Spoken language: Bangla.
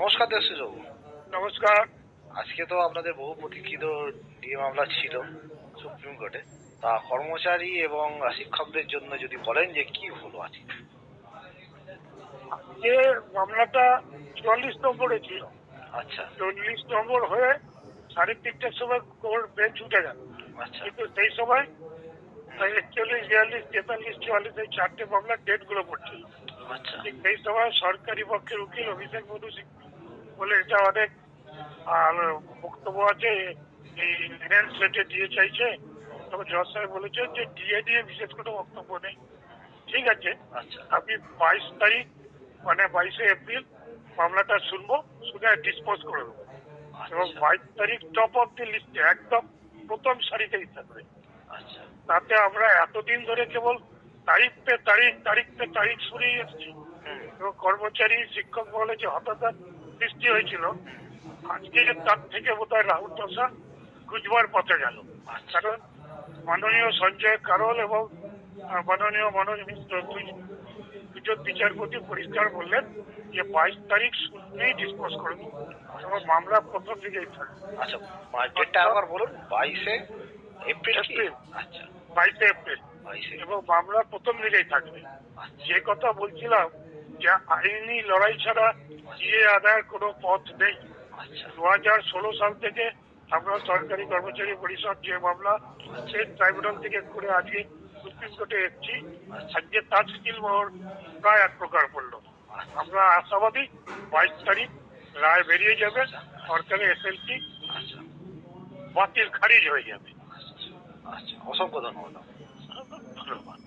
নমস্কার দেশবাবু নমস্কার। আজকে তো আপনাদের বহু প্রতীক্ষিত ডিএ মামলা ছিল সুপ্রিম কোর্টে। তা কর্মচারী এবং শিক্ষকদের জন্য যদি বলেন যে কি হলো আজকে যে মামলাটা চুয়াল্লিশ নম্বরে ছিল। আচ্ছা। চল্লিশ নম্বর হয়ে সাড়ে তিনটার সময় কোর্ট বেঞ্চ উঠে গেল। আচ্ছা। কিন্তু সেই সময় একচল্লিশ বিয়াল্লিশ তেতাল্লিশ চুয়াল্লিশ এই চারটে মামলার ডেটগুলো পড়ছিল। আচ্ছা। সেই সময় সরকারি পক্ষের উকিল অভিষেক মনু সিং বলে এটা অনেক আর বক্তব্য আছে এই রিনাল সেটে দিয়ে চাইছে। তখন জজ সাহেব বলেছেন যে ডিএ নিয়ে বিশেষ কোনো বক্তব্য নেই। ঠিক আছে আচ্ছা। আমি বাইশ তারিখ মানে বাইশে এপ্রিল মামলাটা শুনব শুনে ডিসপোজ করে দেবো। এবং আচ্ছা বাইশ তারিখ টপ অফ দি লিস্টে একদম প্রথম সারিতেই থাকবে। আচ্ছা। তাতে আমরা এতদিন ধরে কেবল তারিখ পে তারিখ তারিখ পে তারিখ শুনেই এসেছি। এবং কর্মচারী শিক্ষক বলে যে হতাশার সৃষ্টি হয়েছিল। আজকে তার থেকে বোধ হয় রাহুল দশা গুজবার পথে গেল। আচ্ছা কারণ মাননীয় সঞ্জয় কারল এবং মাননীয় মনোজ দুই দুজন বিচারপতি পরিষ্কার বললেন যে বাইশ তারিখ শুনলেই ডিসপোজ করে দেবো এবং মামলা প্রথম দিকেই থাকবে। আচ্ছা ডেটটা একবার বলুন বাইশে এপ্রিল। আচ্ছা। বাইশে এপ্রিল। এবং মামলা প্রথম দিকেই থাকবে। আচ্ছা। যে কথা বলছিলাম যে আইনি লড়াই ছাড়া ইয়ে আদায়ের কোনো পথ নেই। আচ্ছা। দু হাজার ষোলো সাল থেকে আমরা সরকারি কর্মচারী পরিষদ যে মামলা স্টেট ট্রাইব্যুনাল থেকে করে আজকে সুপ্রিম কোর্টে এসেছি। আজকে তার স্কিল মোহর প্রায় এক প্রকার পড়ল আমরা আশাবাদী বাইশ তারিখ রায় বেরিয়ে যাবে সরকারি এসএলটি আচ্ছা। বাতিল খারিজ হয়ে যাবে। আচ্ছা। অসংখ্য ধন্যবাদ। ধন্যবাদ।